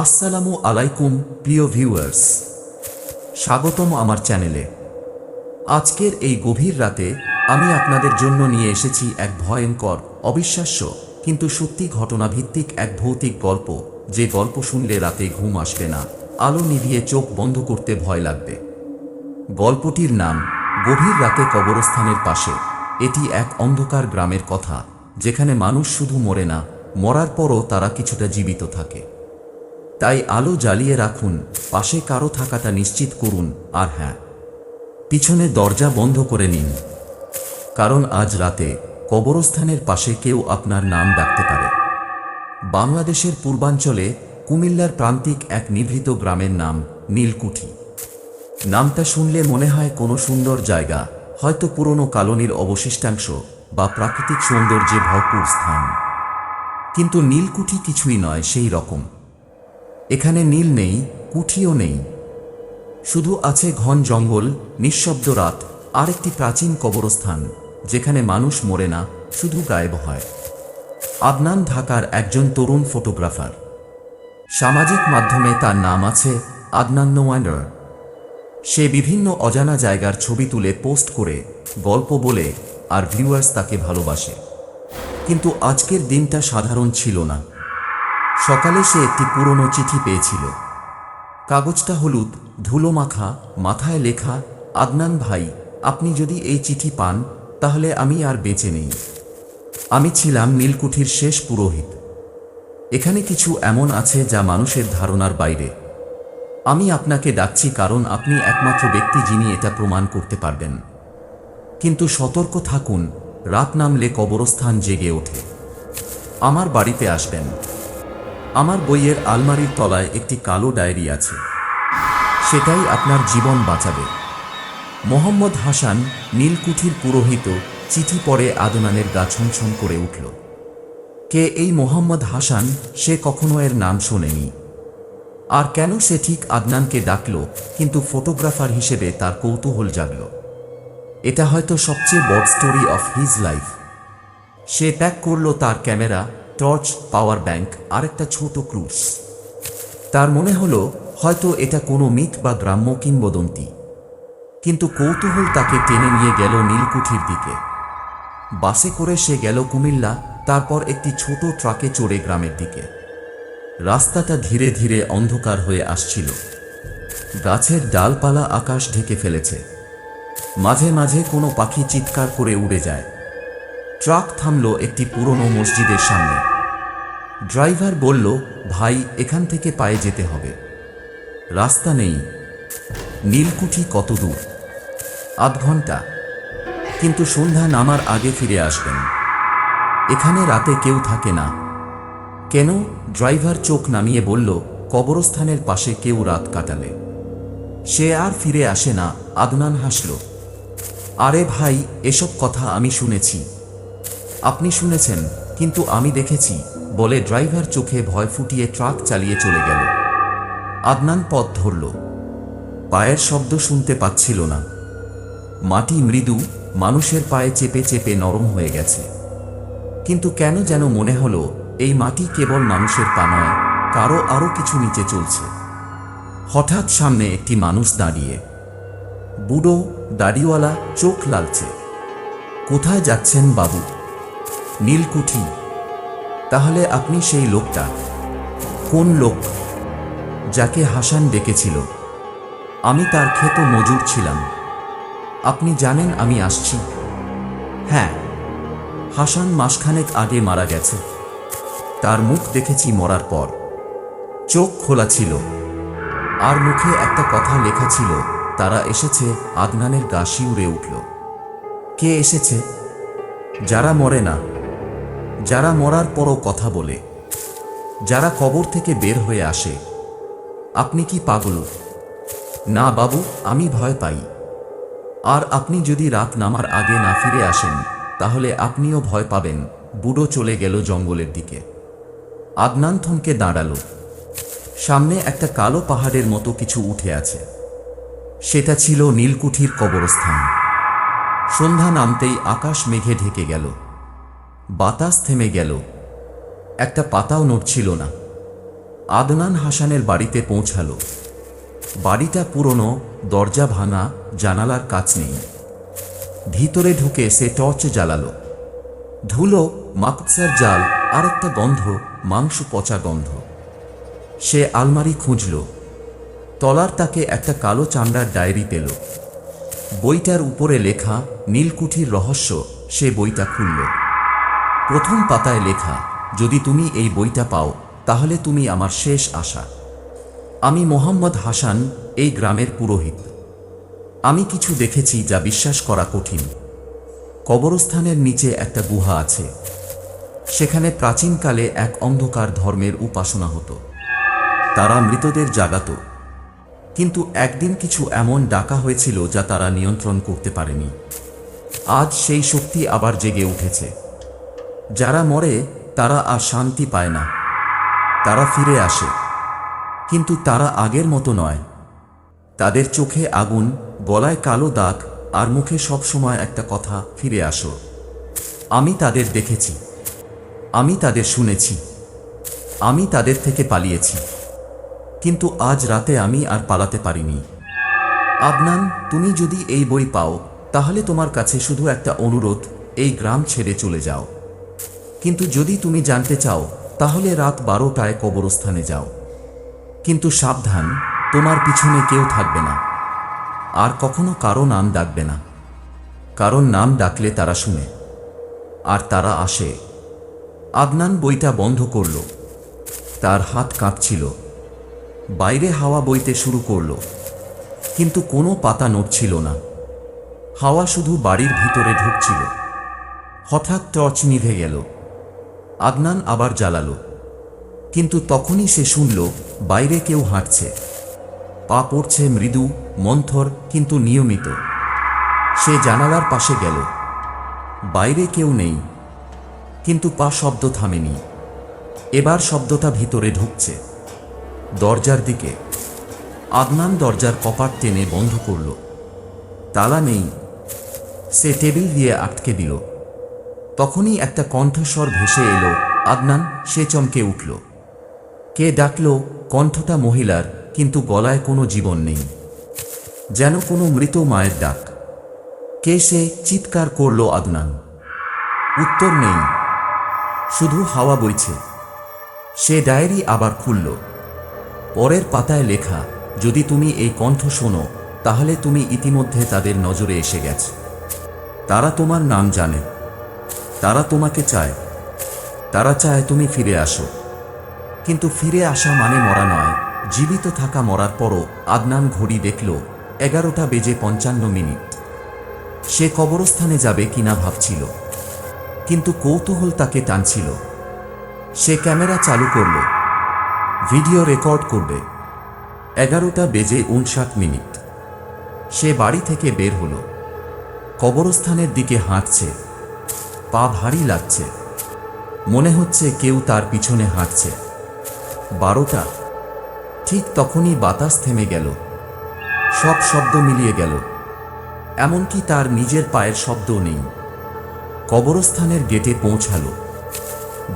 আসসালামু আলাইকুম, প্রিয় ভিউয়ার্স। স্বাগতম আমার চ্যানেলে। আজকের এই গভীর রাতে আমি আপনাদের জন্য নিয়ে এসেছি এক ভয়ঙ্কর, অবিশ্বাস্য, কিন্তু সত্যি ঘটনাভিত্তিক এক ভৌতিক গল্প, যে গল্প শুনলে রাতে ঘুম আসবে না, আলো নিভিয়ে চোখ বন্ধ করতে ভয় লাগবে। গল্পটির নাম, গভীর রাতে কবরস্থানের পাশে, এটি এক অন্ধকার গ্রামের কথা, যেখানে মানুষ শুধু মরে না, মরার পরও তারা কিছুটা জীবিত থাকে। তাই আলো জ্বালিয়ে রাখুন, পাশে কারও থাকাটা নিশ্চিত করুন, আর হ্যাঁ পিছনে দরজা বন্ধ করে নিন। কারণ আজ রাতে কবরস্থানের পাশে কেউ আপনার নাম ডাকতে পারে। বাংলাদেশের পূর্বাঞ্চলে কুমিল্লার প্রান্তিক এক নিভৃত গ্রামের নাম নীলকুঠি। নামটা শুনলে মনে হয় কোনো সুন্দর জায়গা, হয়তো পুরনো কালনির অবশিষ্টাংশ বা প্রাকৃতিক সৌন্দর্যে ভরপুর স্থান। কিন্তু নীলকুঠি কিছুই নয়, সেই রকম। এখানে নীল নেই, কুঠিও নেই। শুধু আছে ঘন জঙ্গল, নিঃশব্দ রাত আর একটি প্রাচীন কবরস্থান, যেখানে মানুষ মরে না, শুধু গায়েব হয়। আদনান ঢাকার একজন তরুণ ফটোগ্রাফার। সামাজিক মাধ্যমে তার নাম আছে আদনান নোয়ান্ডার। সে বিভিন্ন অজানা জায়গার ছবি তুলে পোস্ট করে, গল্প বলে আর ভিউয়ার্স তাকে ভালোবাসে। কিন্তু আজকের দিনটা সাধারণ ছিল না। সকালে সে একটি পুরনো চিঠি পেয়েছিল। কাগজটা হলুদ, ধুলো মাখা, মাথায় লেখা, আদনান ভাই, আপনি যদি এই চিঠি পান, তাহলে আমি আর বেঁচে নেই। আমি ছিলাম নীলকুঠির শেষ পুরোহিত। এখানে কিছু এমন আছে যা মানুষের ধারণার বাইরে। আমি আপনাকে ডাকছি কারণ আপনি একমাত্র ব্যক্তি যিনি এটা প্রমাণ করতে পারবেন। কিন্তু সতর্ক থাকুন, রাত নামলে কবরস্থান জেগে ওঠে। আমার বাড়িতে আসবেন। আমার বইয়ের আলমারির তলায় একটি কালো ডায়েরি আছে। সেটাই আপনার জীবন বাঁচাবে। মোহাম্মদ হাসান নীলকুঠির পুরোহিত চিঠি পড়ে আদনানের গা ছমছম করে উঠল। কে এই মোহাম্মদ হাসান? সে কখনো এর নাম শোনেনি। আর কেন সে ঠিক আদনানকে ডাকল, কিন্তু ফটোগ্রাফার হিসেবে তার কৌতূহল জাগল। এটা হয়তো সবচেয়ে বড় স্টোরি অফ হিজ লাইফ সে প্যাক করল তার ক্যামেরা টর্চ পাওয়ার ব্যাংক আর একটা ছোট ক্রুজ। তার মনে হলো, হয়তো এটা কোনো মিথ বা গ্রাম্য কিংবদন্তি। কিন্তু কৌতূহল তাকে টেনে নিয়ে গেল নীলকুঠির দিকে। বাসে করে সে গেল কুমিল্লা, তারপর একটি ছোট ট্রাকে চড়ে গ্রামের দিকে। রাস্তাটা ধীরে ধীরে অন্ধকার হয়ে আসছিল। গাছের ডালপালা আকাশ ঢেকে ফেলেছে। মাঝে মাঝে কোনো পাখি চিৎকার করে উড়ে যায়। ট্রাক থামল একটি পুরনো মসজিদের সামনে। ড্রাইভার বলল, ভাই, এখান থেকে পায়ে যেতে হবে। রাস্তা নেই। নীলকুঠি কত দূর? আধ ঘণ্টা। কিন্তু সন্ধ্যা নামার আগে ফিরে আসবেন। এখানে রাতে কেউ থাকে না। কেন? ড্রাইভার চোখ নামিয়ে বলল, কবরস্থানের পাশে কেউ রাত কাটালে। সে আর ফিরে আসে না। আদনান হাসল, আরে ভাই, এসব কথা আমি শুনেছি। আপনি শুনেছেন, কিন্তু আমি দেখেছি, বলে ড্রাইভার চোখে ভয় ফুটিয়ে ট্রাক চালিয়ে চলে গেল। আদনান পথ ধরল। পায়ের শব্দ শুনতে পাচ্ছিল না। মাটি মৃদু, মানুষের পায়ে চেপে চেপে নরম হয়ে গেছে। কিন্তু কেন যেন মনে হলো, এই মাটি কেবল মানুষের পা নয়, কারও আরও কিছু নিচে চলছে। হঠাৎ সামনে একটি মানুষ দাঁড়িয়ে। বুড়ো, দাড়িওয়ালা, চোখ লালছে কোথায় যাচ্ছেন বাবু? নীলকুঠি। তাহলে আপনি সেই লোকটা। কোন লোক? যাকে হাসান ডেকেছিল। আমি তার ক্ষেত মজুর ছিলাম। আপনি জানেন আমি আসছি। হ্যাঁ হাসান মাসখানেক আগে মারা গেছে। তার মুখ দেখেছি মরার পর। চোখ খোলা ছিল। আর মুখে একটা কথা লেখা ছিল। তারা এসেছে, আদনানের গা শিউরে উঠল। কে এসেছে? যারা মরে না। যারা মরার পরও কথা বলে, যারা কবর থেকে বের হয়ে আসে, আপনি কি পাগল? না বাবু, আমি ভয় পাই। আর আপনি যদি রাত নামার আগে না ফিরে আসেন, তাহলে আপনিও ভয় পাবেন, বুড়ো চলে গেল জঙ্গলের দিকে। আদনান থমকে দাঁড়াল। সামনে একটা কালো পাহাড়ের মতো কিছু উঠে আছে। সেটা ছিল নীলকুঠির কবরস্থান। সন্ধ্যা নামতেই আকাশ মেঘে ঢেকে গেল। বাতাস থেমে গেল। একটা পাতাও নড়ছিল না। আদনান হাসানের বাড়িতে পৌঁছালো। বাড়িটা পুরনো, দরজা ভাঙা, জানালার কাজ নেই। ভিতরে ঢুকে সে টর্চ জ্বালালো। ধুলো, মাকসার জাল আর একটা গন্ধ, মাংস পচা গন্ধ। সে আলমারি খুঁজল। তলার তাকে একটা কালো চামড়ার ডায়েরি পেল। বইটার উপরে লেখা, নীলকুঠির রহস্য, সে বইটা খুলল। প্রথম পাতায় লেখা, যদি তুমি এই বইটা পাও, তাহলে তুমি আমার শেষ আশা। আমি মোহাম্মদ হাসান, এই গ্রামের পুরোহিত। আমি কিছু দেখেছি যা বিশ্বাস করা কঠিন। কবরস্থানের নিচে একটা গুহা আছে। সেখানে প্রাচীনকালে এক অন্ধকার ধর্মের উপাসনা হতো। তারা মৃতদের জাগাত। কিন্তু একদিন কিছু এমন ডাকা হয়েছিল যা তারা নিয়ন্ত্রণ করতে পারেনি। আজ সেই শক্তি আবার জেগে উঠেছে। যারা মরে, তারা আর শান্তি পায় না। তারা ফিরে আসে। কিন্তু তারা আগের মতো নয়। তাদের চোখে আগুন, গলায় কালো দাগ, আর মুখে সবসময় একটা কথা, ফিরে আসো। আমি তাদের দেখেছি। আমি তাদের শুনেছি। আমি তাদের থেকে পালিয়েছি। কিন্তু আজ রাতে আমি আর পালাতে পারিনি। আদনান, তুমি যদি এই বই পাও, তাহলে তোমার কাছে শুধু একটা অনুরোধ, এই গ্রাম ছেড়ে চলে যাও। কিন্তু যদি তুমি জানতে চাও, তাহলে রাত বারোটায় কবরস্থানে যাও। কিন্তু সাবধান, তোমার পিছনে কেউ থাকবে না। আর কখনো কারও নাম ডাকবে না। কারণ নাম ডাকলে তারা শুনে। আর তারা আসে। আদনান বইটা বন্ধ করল। তার হাত কাঁপছিল। বাইরে হাওয়া বইতে শুরু করল। কিন্তু কোনো পাতা নড়ছিল না। হাওয়া শুধু বাড়ির ভিতরে ঢুকছিল। হঠাৎ টর্চ নিভে গেল। আদনান আবার জ্বালালো। কিন্তু তখনই সে শুনল, বাইরে কেউ হাঁটছে। পা পড়ছে মৃদু, মন্থর, কিন্তু নিয়মিত। সে জানালার পাশে গেল। বাইরে কেউ নেই। কিন্তু পা শব্দ থামেনি। এবার শব্দটা ভিতরে ঢুকছে। দরজার দিকে। আদনান দরজার কপাট টেনে বন্ধ করল। তালা নেই। সে টেবিল দিয়ে আটকে দিল। তখনই একটা কণ্ঠস্বর ভেসে এলো। আদনান, সে চমকে উঠল। কে ডাকল? কণ্ঠটা মহিলার, কিন্তু গলায় কোনো জীবন নেই। যেন কোনো মৃত মায়ের ডাক। কে সে চিৎকার করল আদনান? উত্তর নেই। শুধু হাওয়া বইছে। সে ডায়েরি আবার খুলল। পরের পাতায় লেখা, যদি তুমি এই কণ্ঠ শোনো, তাহলে তুমি ইতিমধ্যে তাদের নজরে এসে গেছ। তারা তোমার নাম জানে। তারা তোমাকে চায়। তারা চায় তুমি ফিরে আসো। কিন্তু ফিরে আসা মানে মরা নয়। জীবিত থাকা মরার পরও আদনান ঘড়ি দেখল, এগারোটা বেজে পঞ্চান্ন মিনিট। সে কবরস্থানে যাবে কিনা ভাবছিল। কিন্তু কৌতূহল তাকে টানছিল। সে ক্যামেরা চালু করল। ভিডিও রেকর্ড করবে। এগারোটা বেজে উনষাট মিনিট। সে বাড়ি থেকে বের হলো। কবরস্থানের দিকে হাঁটছে। পা ভারী লাগছে। মনে হচ্ছে কেউ তার পিছনে হাঁটছে। বারোটা। ঠিক তখনই বাতাস থেমে গেল। সব শব্দ মিলিয়ে গেল। এমনকি তার নিজের পায়ের শব্দও নেই। কবরস্থানের গেটে পৌঁছালো।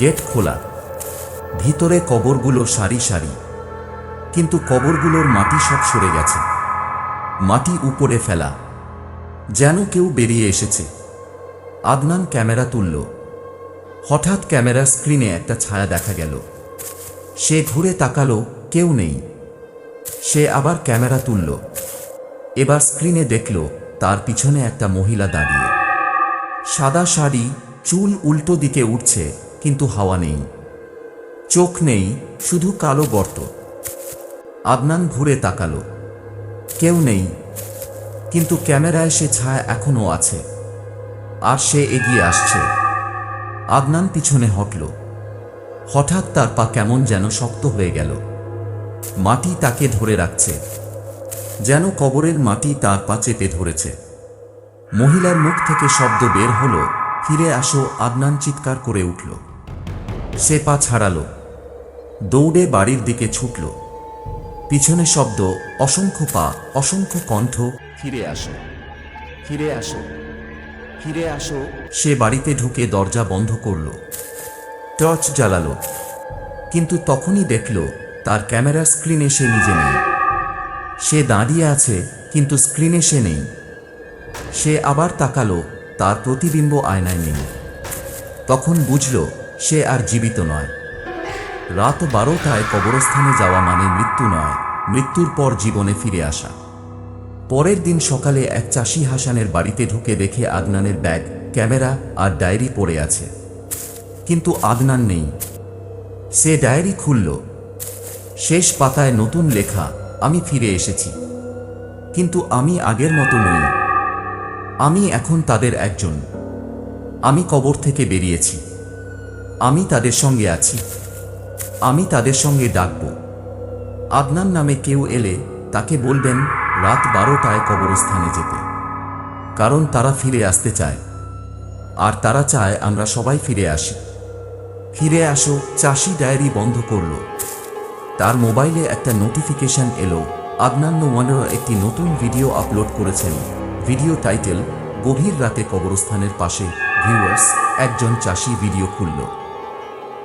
গেট খোলা। ভিতরে কবরগুলো সারি সারি। কিন্তু কবরগুলোর মাটি সব সরে গেছে। মাটি উপরে ফেলা। যেন কেউ বেরিয়ে এসেছে। আদনান ক্যামেরা তুলল। হঠাৎ ক্যামেরার স্ক্রিনে একটা ছায়া দেখা গেল। সে ঘুরে তাকালো, কেউ নেই। সে আবার ক্যামেরা তুলল। এবার স্ক্রিনে দেখল, তার পিছনে একটা মহিলা দাঁড়িয়ে। সাদা শাড়ি, চুল উল্টো দিকে উঠছে, কিন্তু হাওয়া নেই। চোখ নেই, শুধু কালো গর্ত। আদনান ঘুরে তাকালো। কেউ নেই, কিন্তু ক্যামেরায় সে ছায়া এখনও আছে। আর সে এগিয়ে আসছে। আদনান পিছনে হটল। হঠাৎ তার পা কেমন যেন শক্ত হয়ে গেল। মাটি তাকে ধরে রাখছে। যেন কবরের মাটি তার পা চেপে ধরেছে। মহিলার মুখ থেকে শব্দ বের হলো, ফিরে আসো, আদনান চিৎকার করে উঠল। সে পা ছাড়ালো। দৌড়ে বাড়ির দিকে ছুটল। পিছনে শব্দ, অসংখ্য পা, অসংখ্য কণ্ঠ, ফিরে আসো ফিরে আসো। ফিরে আসো। সে বাড়িতে ঢুকে দরজা বন্ধ করল। টর্চ জ্বালালো। কিন্তু তখনই দেখল, তার ক্যামেরা স্ক্রিনে সে নিজে নেই। সে দাঁড়িয়ে আছে, কিন্তু স্ক্রিনে সে নেই। সে আবার তাকালো, তার প্রতিবিম্ব আয়নায় নেই। তখন বুঝল, সে আর জীবিত নয়। রাত বারোটায় কবরস্থানে যাওয়া মানে মৃত্যু নয়, মৃত্যুর পর জীবনে ফিরে আসা। পরের দিন সকালে এক চাষি হাসানের বাড়িতে ঢুকে দেখে আদনানের ব্যাগ, ক্যামেরা আর ডায়েরি পড়ে আছে। কিন্তু আদনান নেই। সে ডায়েরি খুলল। শেষ পাতায় নতুন লেখা, আমি ফিরে এসেছি। কিন্তু আমি আগের মতো নই। আমি এখন তাদের একজন। আমি কবর থেকে বেরিয়েছি। আমি তাদের সঙ্গে আছি। আমি তাদের সঙ্গে ডাকব। আদনান নামে কেউ এলে তাকে বলবেন রাত বারোটায় কবরস্থানে যেতে। কারণ তারা ফিরে আসতে চায়। আর তারা চায় আমরা সবাই ফিরে আসি। ফিরে আসো, চাষি ডায়েরি বন্ধ করল। তার মোবাইলে একটা নোটিফিকেশন এলো। আদনান নোয়ানের একটি নতুন ভিডিও আপলোড করেছেন। ভিডিও টাইটেল, গভীর রাতে কবরস্থানের পাশে ভিউয়ার্স, একজন চাষি ভিডিও খুলল।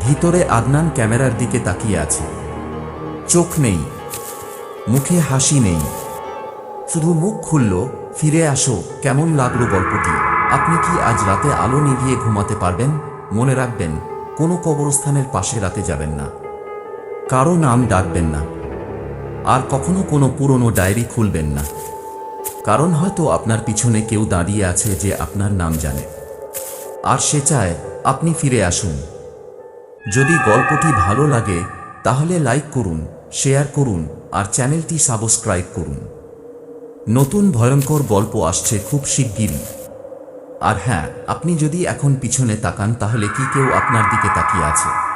ভিতরে আদনান ক্যামেরার দিকে তাকিয়ে আছে। চোখ নেই। মুখে হাসি নেই। শুধু মুখ খুলল, ফিরে আসো, কেমন লাগল গল্পটি? আপনি কি আজ রাতে আলো নিভিয়ে ঘুমাতে পারবেন? মনে রাখবেন, কোনো কবরস্থানের পাশে রাতে যাবেন না। কারও নাম ডাকবেন না। আর কখনো কোনো পুরনো ডায়েরি খুলবেন না। কারণ হয়তো আপনার পিছনে কেউ দাঁড়িয়ে আছে যে আপনার নাম জানে। আর সে চায়, আপনি ফিরে আসুন। যদি গল্পটি ভালো লাগে, তাহলে লাইক করুন, শেয়ার করুন, আর চ্যানেলটি সাবস্ক্রাইব করুন। নতুন ভয়ঙ্কর গল্প আসছে খুব শিগগিরই। আর হ্যাঁ আপনি যদি এখন পিছনে তাকান, তাহলে কি কেউ আপনার দিকে তাকিয়ে আছে?